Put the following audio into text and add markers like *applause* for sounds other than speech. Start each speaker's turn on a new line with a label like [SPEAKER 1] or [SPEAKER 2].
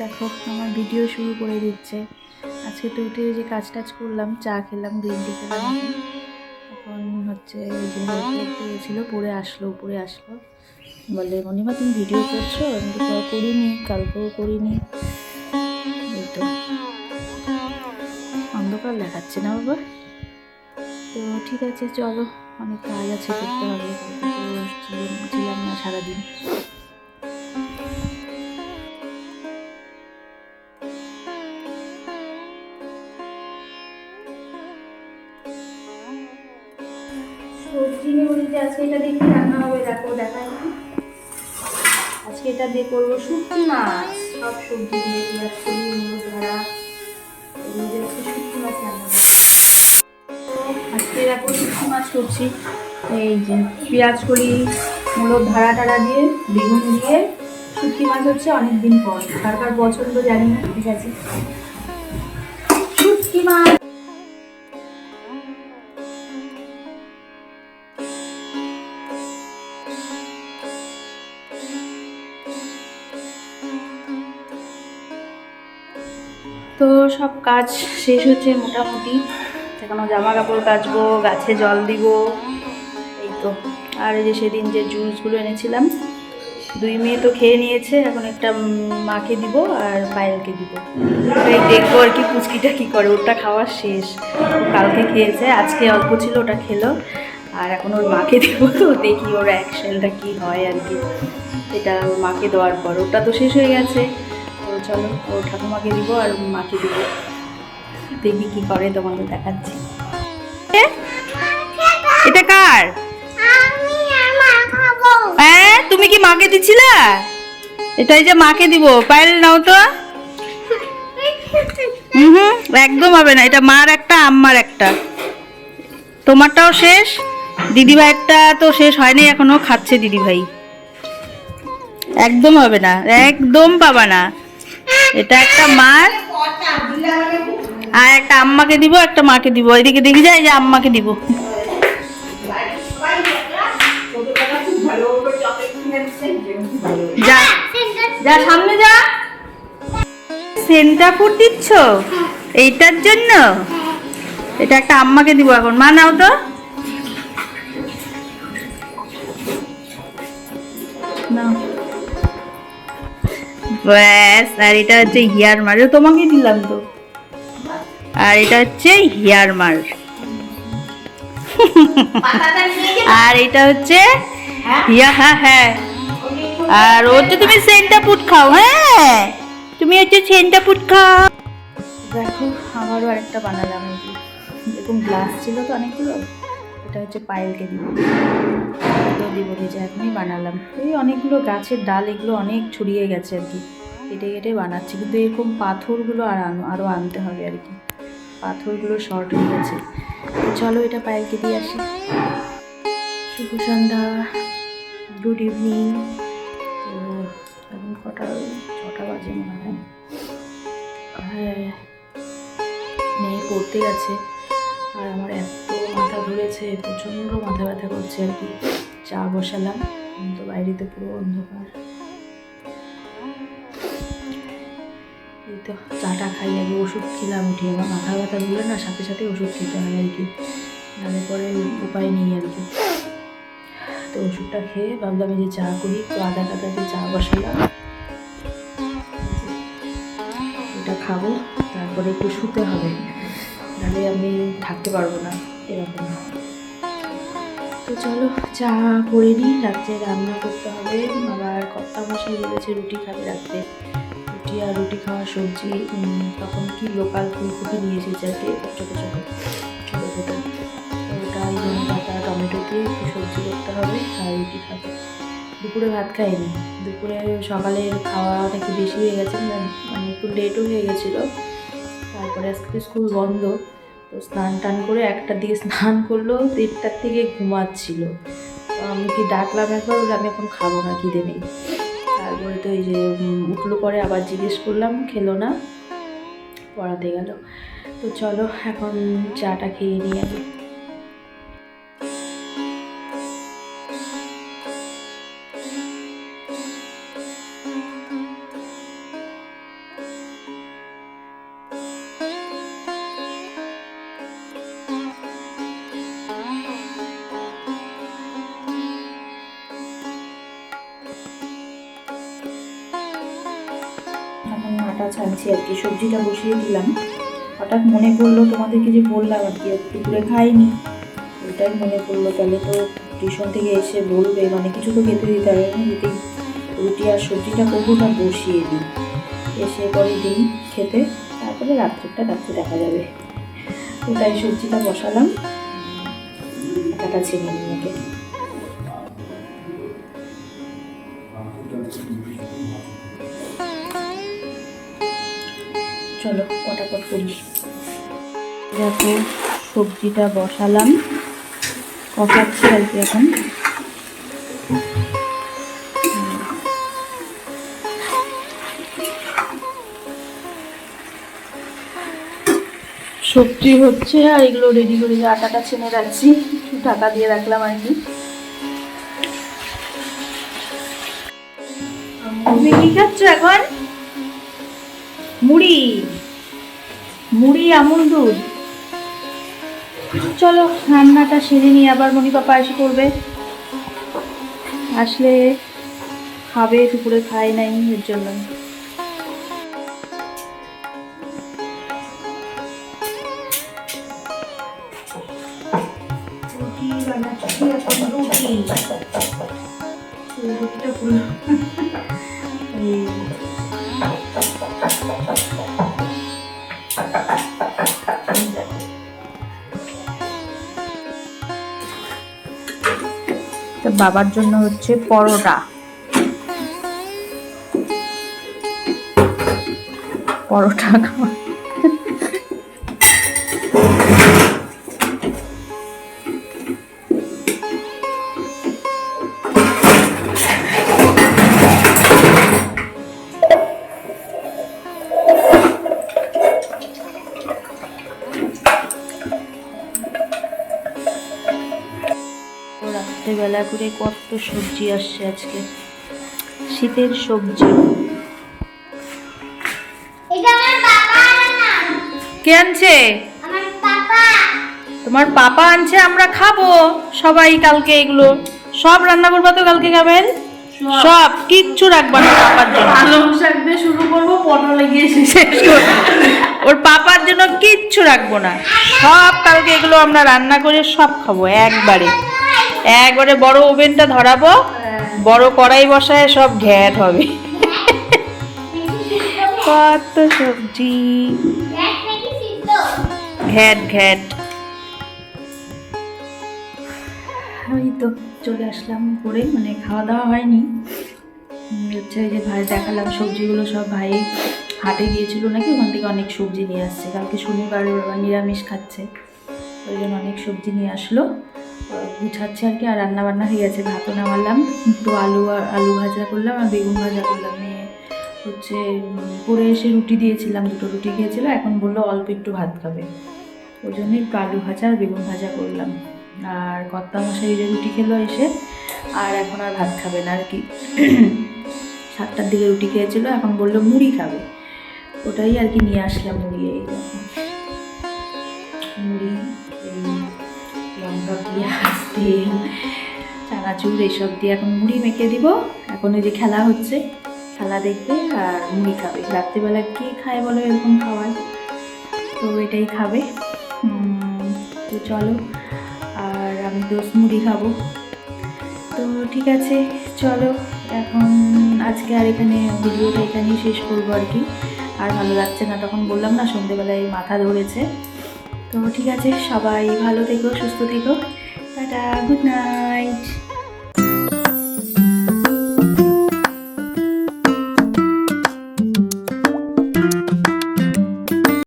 [SPEAKER 1] দেখো, আমার ভিডিও শুরু করে দিচ্ছে। আজকে তো উঠে যে কাজ টাজ করলাম, চা খেলাম গ্রিন টি খেলাম। এখন হচ্ছে গেছিল পরে আসলো উপরে আসলো। বলে মনিমা তুমি ভিডিও করছ? আমি তো করিনি, কালকেও করিনি। এই তো। অন্ধকার দেখাচ্ছে না বাবা। তো ঠিক আছে, চলো, অনেক কাজ আছে করতে হবে। ছিলাম না সারাদিন। নিয়ে বলতে আজকে এটা দেখি রান্না হবে, দেখো, দেখাই। না। আজকে এটা দিয়ে করব শুটকি মাছ। সব সবজি দিয়ে আজকে দেখো মাছ এই যে ধারা দিয়ে, বেগুন দিয়ে। মাছ হচ্ছে অনেক দিন পর কার পছন্দ জানি, ঠিক আছে। শুটকি মাছ তো সব কাজ শেষ হচ্ছে মোটামুটি। এখনও জামা কাপড় কাচবো, গাছে জল দিব। এই তো। আর যে সেদিন যে জুসগুলো এনেছিলাম, দুই মেয়ে তো খেয়ে নিয়েছে, এখন একটা মাকে দিব আর পায়েলকে দিব। এই দেখব আর কি পুচকিটা কি করে ওটা খাওয়া শেষ। কালকে খেয়েছে, আজকে অল্প ছিল, ওটা খেলো। আর এখন ওর মাকে দেবো তো, দেখি ওর অ্যাকশনটা কি হয় আর কি। এটা ওর মাকে দেওয়ার পর, ওটা তো শেষ হয়ে গেছে। চলো ও ঠাকুমাকে দিব আর মাকে দিব। দেখি কি করে তোমাকে দেখাচ্ছি। এটা কার? হ্যাঁ? তুমি কি মাকে দিছিলা? এটাই যে মাকে দিব। পায়েল নাও তো। হুম হুম একদম হবে না। এটা মার একটা আম্মার একটা। তোমারটাও শেষ? দিদিভাইয়েরটা তো শেষ হয়নি এখনও খাচ্ছে দিদিভাই। একদম হবে না। একদম পাবা না। এটা একটা মার। আর একটা আম্মাকে দিব, একটা মাকে দিব। এদিকে দেখি যায় যে আম্মাকে দিব। যা যা, সামনে যা। সেন্টা ফুড দিচ্ছ? এইটার জন্য? এটা একটা আম্মাকে দিব এখন। মা, নাও তো। ব্যাস আর এটা হচ্ছে হিয়ার মার। তোমাকে দিলাম তো। আর এটা হচ্ছে হিয়ার মার। আর এটা হচ্ছে হিয়া? হ্যাঁ হ্যাঁ আর ওটা তুমি সেন্টা ফুড খাও হ্যাঁ? তুমি হচ্ছে সেন্টা ফুড খাও। দেখো আবারও আরেকটা বানালাম এরকম গ্লাস ছিল তো অনেকগুলো এটা হচ্ছে পায়েলকে দিব। দিব ভেজে এখনই বানালাম। এই অনেকগুলো গাছের ডাল এগুলো অনেক ছড়িয়ে গেছে আর কি। কেটে কেটে বানাচ্ছি, কিন্তু এরকম পাথরগুলো আর আরও আনতে হবে আর কি। পাথরগুলো শর্ট হয়ে গেছে। চলো এটা পায়েলকে দিয়ে আসি। শুভ সন্ধ্যা গুড ইভিনিং তো এখন কটা ছটা বাজে মনে হয়। হ্যাঁ মেয়ে পড়তে গেছে। আর আমার এত মাথা ধরেছে, প্রচণ্ড মাথা ব্যথা করছে আর কি। চা বসালাম তো বাইরেতে পুরো অন্ধকার। এই তো চাটা খাই, আগে ওষুধ খেলাম, উঠে আমার মাথা ব্যথা ধরলে না, সাথে সাথে ওষুধ খেতে হয় আর কি। নাহলে পরে উপায় নেই আর কি। তো ওষুধটা খেয়ে ভাবলাম যে চা করি তো আদা দিয়ে চা বসালাম। এটা খাব, তারপরে একটু শুতে হবে, নাহলে আমি থাকতে পারব না এরকম। তো চলো চা করে নিই, রাত্রে রান্না করতে হবে, আবার কর্তা মশাই বলেছে রুটি খাবে রাত্রে। রুটি আর রুটি খাওয়া সবজি তখন কি লোকাল ফুলকপি নিয়ে এসেছে আর কি? ছোটো ছোটো ছোটো ছোটো ওটা জন্য পাতা, টমেটো দিয়ে একটু সবজি করতে হবে আর রুটি খাবে। দুপুরে ভাত খাইনি। দুপুরে সকালের খাওয়া নাকি বেশি হয়ে গেছে মানে একটু লেটও হয়ে গেছিল। তারপরে আজকে স্কুল বন্ধ, তো স্নান টান করে একটা দিকে স্নান করল, দেড়টার থেকে ঘুমাচ্ছিল। আমি কি ডাকলাম একবার? আমি এখন খাব না, খিদে নেই। তারপরে তো এই যে উঠল পরে আবার জিজ্ঞেস করলাম, খেলো না, পড়াতে গেল। তো চলো এখন চাটা খেয়ে নিয়ে আগে আটা ছানছি আর কি, সবজিটা বসিয়ে দিলাম। হঠাৎ মনে পড়ল তোমাদেরকে যে বললাম আর কি দুপুরে খাইনি। ওটাই মনে পড়ল, তাহলে তো টিউশন থেকে এসে বলবে মানে কিছু তো খেতে দিতে হবে, আমি যদি রুটি আর সবজিটা করব তা বসিয়ে দিই। এসে পরে দিই খেতে, তারপরে রাত্রেরটা রাত্রে দেখা যাবে। ওটাই সবজিটা বসালাম, আটাটা ছেড়ে নিয়ে চলো পটাপট করি। দেখো, সবজিটা বসালাম। কষাচ্ছি আর কি এখন। সবজি হচ্ছে, আর এগুলো রেডি করে আটাটা ছেনে রাখছি টাকা দিয়ে রাখলাম আর কি। কি খাচ্ছ এখন? মুড়ি। মুড়ি আমুল দুধ। চলো, রান্নাটা সেরে নিয়ে আবার পাপা এসে করবে। আসলে খাবে, দুপুরে খায় নাই, এর জন্য। রুটি রুটি রুটিটা পুরো তো বাবার জন্য হচ্ছে পরোটা। পরোটা খাওয়া। রাত্রেবেলা করে কত সবজি আসছে আজকে। শীতের সবজি। কে আনছে? তোমার পাপা আনছে আমরা খাব। সবাই কালকে এগুলো। সব রান্না করবা তো কালকে খাবেন সব। কিচ্ছু রাখবা না পাপার জন্য।
[SPEAKER 2] পালং শাক দিয়ে শুরু করব পটল গিয়ে শেষ
[SPEAKER 1] ওর পাপার জন্য কিচ্ছু রাখব না। সব কালকে এগুলো আমরা রান্না করে সব খাব একবারে। একবারে বড় ওভেনটা ধরাবো। বড় কড়াই বসায় সব ঘ্যাট হবে। কত সবজি। ঘ্যাট ঘ্যাট। ওই তো চলে আসলাম করে মানে খাওয়া দাওয়া হয়নি। হচ্ছে যে ভাই দেখালাম সবজিগুলো সব ভাই হাটে গিয়েছিল নাকি, ওখান থেকে অনেক সবজি নিয়ে আসছে। কালকে শনিবার নিরামিষ খাচ্ছে, ওই জন্য অনেক সবজি নিয়ে আসলো। গুছাচ্ছে আর কি, আর রান্না বান্না হয়ে গেছে। ভাতও নামালাম, একটু আলু আর আলু ভাজা করলাম আর বেগুন ভাজা করলাম। নিয়ে হচ্ছে পরে এসে রুটি দিয়েছিলাম, দুটো রুটি খেয়েছিল, এখন বলল অল্প একটু ভাত খাবে। ওই জন্য একটু আলু ভাজা আর বেগুন ভাজা করলাম। আর কর্তা মশাই যে রুটি খেলো এসে, আর এখন আর ভাত খাবে না আর কি। *clears throat* সাতটার দিকে রুটি খেয়েছিল, এখন বলল মুড়ি খাবে। ওটাই আর কি নিয়ে আসলাম মুড়ি, এই মুড়ি পেঁয়াজ তেল চানাচুর এইসব দিয়ে এখন মুড়ি মেখে দিব। এখন ওই যে খেলা হচ্ছে, খেলা দেখবে আর মুড়ি খাবে। রাত্রিবেলা কি খায় বলো এরকম খাওয়ায়? তো এটাই খাবে। তো চলো, আর আমি দোষ মুড়ি খাব। তো ঠিক আছে, চলো, এখন আজকে আর এখানে ভিডিওটা এখানেই শেষ করব আর কি। আর ভালো লাগছে না তখন বললাম না, সন্ধেবেলায় মাথা ধরেছে। তো ঠিক আছে, সবাই ভালো থেকো, সুস্থ থেকো। Tata good night